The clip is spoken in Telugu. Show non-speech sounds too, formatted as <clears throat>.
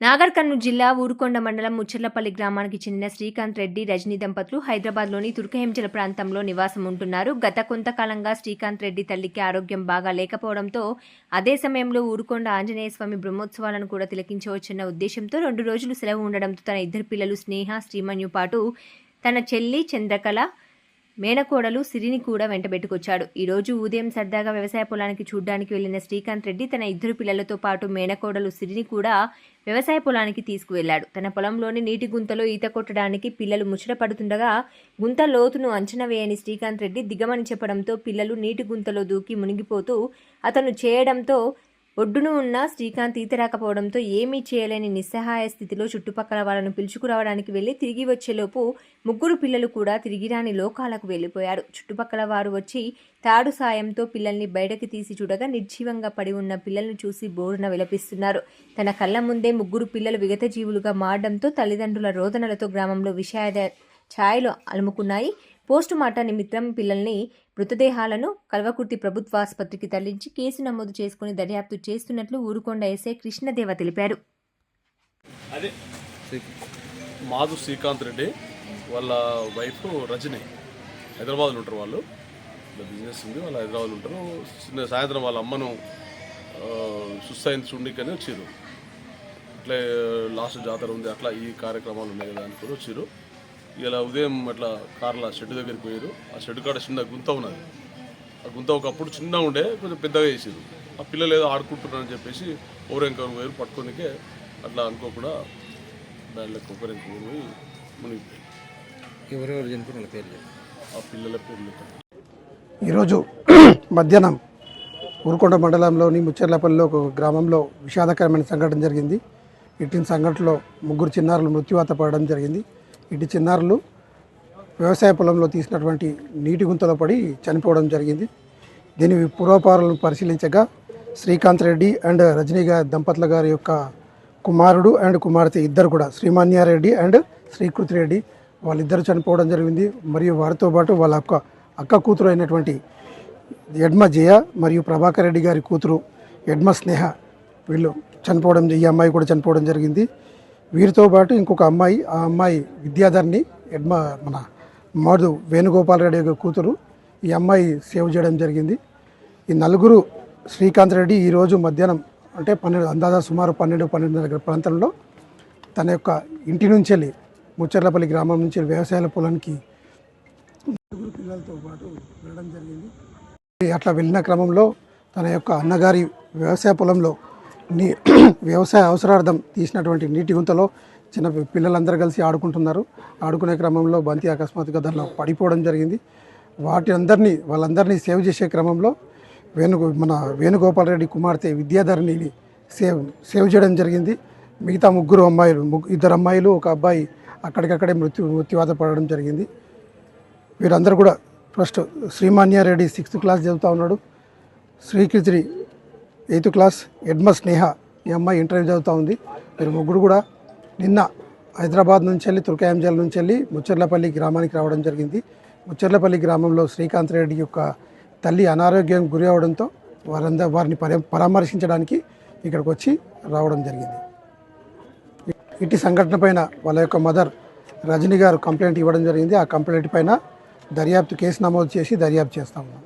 నాగర్ కర్నూలు జిల్లా ఊరుకొండ మండలం ముచ్చర్లపల్లి గ్రామానికి చెందిన శ్రీకాంత్ రెడ్డి రజనీ దంపతులు హైదరాబాద్లోని తుర్కహెంచల ప్రాంతంలో నివాసం ఉంటున్నారు. గత కొంతకాలంగా శ్రీకాంత్ రెడ్డి తల్లికి ఆరోగ్యం బాగా లేకపోవడంతో అదే సమయంలో ఊరుకొండ ఆంజనేయ స్వామి బ్రహ్మోత్సవాలను కూడా తిలకించవచ్చన్న ఉద్దేశంతో రెండు రోజులు సెలవు ఉండడంతో తన ఇద్దరు పిల్లలు స్నేహ శ్రీమన్యు పాటు తన చెల్లి చంద్రకళ మేనకోడలు సిరిని కూడా వెంటబెట్టుకొచ్చాడు ఈరోజు ఉదయం సరదాగా వ్యవసాయ పొలానికి చూడ్డానికి వెళ్ళిన శ్రీకాంత్ రెడ్డి తన ఇద్దరు పిల్లలతో పాటు మేనకోడలు సిరిని కూడా వ్యవసాయ పొలానికి తీసుకువెళ్ళాడు తన పొలంలోని నీటి గుంతలో ఈత కొట్టడానికి పిల్లలు ముచ్చట పడుతుండగా గుంత లోతును అంచనా వేయని శ్రీకాంత్ రెడ్డి దిగమని చెప్పడంతో పిల్లలు నీటి గుంతలో దూకి మునిగిపోతూ అతను చేయడంతో ఒడ్డును ఉన్న శ్రీకాంత్ ఈత రాకపోవడంతో ఏమీ చేయలేని నిస్సహాయ స్థితిలో చుట్టుపక్కల వాళ్ళను పిలుచుకురావడానికి వెళ్ళి తిరిగి వచ్చేలోపు ముగ్గురు పిల్లలు కూడా తిరిగిరాని లోకాలకు వెళ్ళిపోయారు. చుట్టుపక్కల వారు వచ్చి తాడు సాయంతో పిల్లల్ని బయటకి తీసి చూడగా నిర్జీవంగా పడి ఉన్న పిల్లల్ని చూసి బోరున విలపిస్తున్నారు. తన కళ్ళ ముందే ముగ్గురు పిల్లలు విగత జీవులుగా మారడంతో తల్లిదండ్రుల రోదనలతో గ్రామంలో విషాద ఛాయలు అలుముకున్నాయి. పోస్టు మార్టం నిమిత్తం పిల్లల్ని మృతదేహాలను కల్వకుర్తి ప్రభుత్వాసుపత్రికి తరలించి కేసు నమోదు చేసుకుని దర్యాప్తు చేస్తున్నట్లు ఊరుకొండ ఎస్ఐ కృష్ణదేవ తెలిపారు. అదే. మాధు శ్రీకాంత్ రెడ్డి వాళ్ళ వైఫ్ రజని. హైదరాబాద్లో ఉంటారు వాళ్ళు. బిజినెస్ ఉంది వాళ్ళు హైదరాబాద్లో ఉంటారు. చిన్న సాయంత్రం వాళ్ళ అమ్మను సుస్థాయించి చూడకని వచ్చారు అట్లే లాస్ట్ జాతర ఉంది అట్లా ఈ కార్యక్రమాలు ఉన్నాయి కదా అని కూడా వచ్చారు ఇలా ఉదయం అట్లా కార్ల షెడ్ దగ్గరికి పోయారు. ఆ షెడ్ కాడ చిన్న గుంత ఉన్నది. ఆ గుంత ఒకప్పుడు చిన్నగా ఉండే కొంచెం పెద్దగా చేసారు ఆ పిల్లలు ఏదో ఆడుకుంటున్నారని చెప్పేసి ఓరెంకర్ పోయారు. పట్టుకోనికే అట్లా అనుకోకుండా దాంట్లోకి ఒకరికి పోయి మునిగిపోయి ఎవరెవరు చనిపోయిన పేర్లు. ఆ పిల్లల పేర్లు ఈరోజు <clears throat> మధ్యాహ్నం ఊరుకొండ మండలంలోని ముచ్చర్లపల్లిలో ఒక గ్రామంలో విషాదకరమైన సంఘటన జరిగింది. ఇటు సంఘటనలో ముగ్గురు చిన్నారులు మృత్యువాత పడడం జరిగింది. ఇటు చిన్నారులు వ్యవసాయ పొలంలో తీసినటువంటి నీటి గుంతలో పడి చనిపోవడం జరిగింది. దీని పూర్వపారాలను పరిశీలించగా శ్రీకాంత్ రెడ్డి అండ్ రజనీ గారి దంపతుల గారి యొక్క కుమారుడు అండ్ కుమార్తె ఇద్దరు కూడా శ్రీమాన్యారెడ్డి అండ్ శ్రీకృతి రెడ్డి వాళ్ళిద్దరు చనిపోవడం జరిగింది. మరియు వారితో పాటు వాళ్ళ అక్క అక్క కూతురు అయినటువంటి ఎడ్మ జయ మరియు ప్రభాకర్ రెడ్డి గారి కూతురు ఎడ్మ స్నేహ వీళ్ళు చనిపోవడం ఈ అమ్మాయి కూడా చనిపోవడం జరిగింది. వీరితో పాటు ఇంకొక అమ్మాయి ఆ అమ్మాయి విద్యాధర్ని ఎడ్మ మన మధు వేణుగోపాల్ రెడ్డి యొక్క కూతురు. ఈ అమ్మాయి సేవ్ చేయడం జరిగింది. ఈ నలుగురు శ్రీకాంత్ రెడ్డి ఈరోజు మధ్యాహ్నం అంటే పన్నెండు అందాజా సుమారు పన్నెండు పన్నెండు ప్రాంతంలో తన యొక్క ఇంటి నుంచి వెళ్ళి ముచ్చర్లపల్లి గ్రామం నుంచి వ్యవసాయాల పొలానికి నలుగురు పిల్లలతో పాటు వెళ్ళడం జరిగింది. అట్లా వెళ్ళిన క్రమంలో తన యొక్క అన్నగారి వ్యవసాయ పొలంలో నీ <clears throat> వ్యవసాయ అవసరార్థం తీసినటువంటి నీటి గుంతలో చిన్న పిల్లలందరూ కలిసి ఆడుకుంటున్నారు. ఆడుకునే క్రమంలో బంతి అకస్మాత్తుగా దానిలో పడిపోవడం జరిగింది. వాటి అందరినీ వాళ్ళందరినీ సేవ్ చేసే క్రమంలో వేణు మన వేణుగోపాల్ రెడ్డి కుమార్తె విద్యాధరణిని సేవ్ సేవ్ చేయడం జరిగింది. మిగతా ముగ్గురు అమ్మాయిలు ముగ్గు ఇద్దరు అమ్మాయిలు ఒక అబ్బాయి అక్కడికక్కడే మృత్యు మృత్యువాత పడడం జరిగింది. వీరందరూ కూడా ఫస్ట్ శ్రీమాన్యారెడ్డి సిక్స్త్ క్లాస్ చదువుతూ ఉన్నాడు. శ్రీకృతిని ఎయిత్ క్లాస్ ఎడ్మ స్నేహ ఈ అమ్మాయి ఇంటర్వ్యూ చదువుతూ ఉంది. మీరు ముగ్గురు కూడా నిన్న హైదరాబాద్ నుంచి వెళ్ళి తుర్కాయంజల్ నుంచి వెళ్ళి ముచ్చర్లపల్లి గ్రామానికి రావడం జరిగింది. ముచ్చర్లపల్లి గ్రామంలో శ్రీకాంత్ రెడ్డి యొక్క తల్లి అనారోగ్యం గురి అవడంతో వారందరూ వారిని పరామర్శించడానికి ఇక్కడికి వచ్చి రావడం జరిగింది. ఇటు సంఘటన పైన వాళ్ళ యొక్క మదర్ రజనీ గారు కంప్లైంట్ ఇవ్వడం జరిగింది. ఆ కంప్లైంట్ పైన దర్యాప్తు కేసు నమోదు చేసి దర్యాప్తు చేస్తా ఉన్నాం.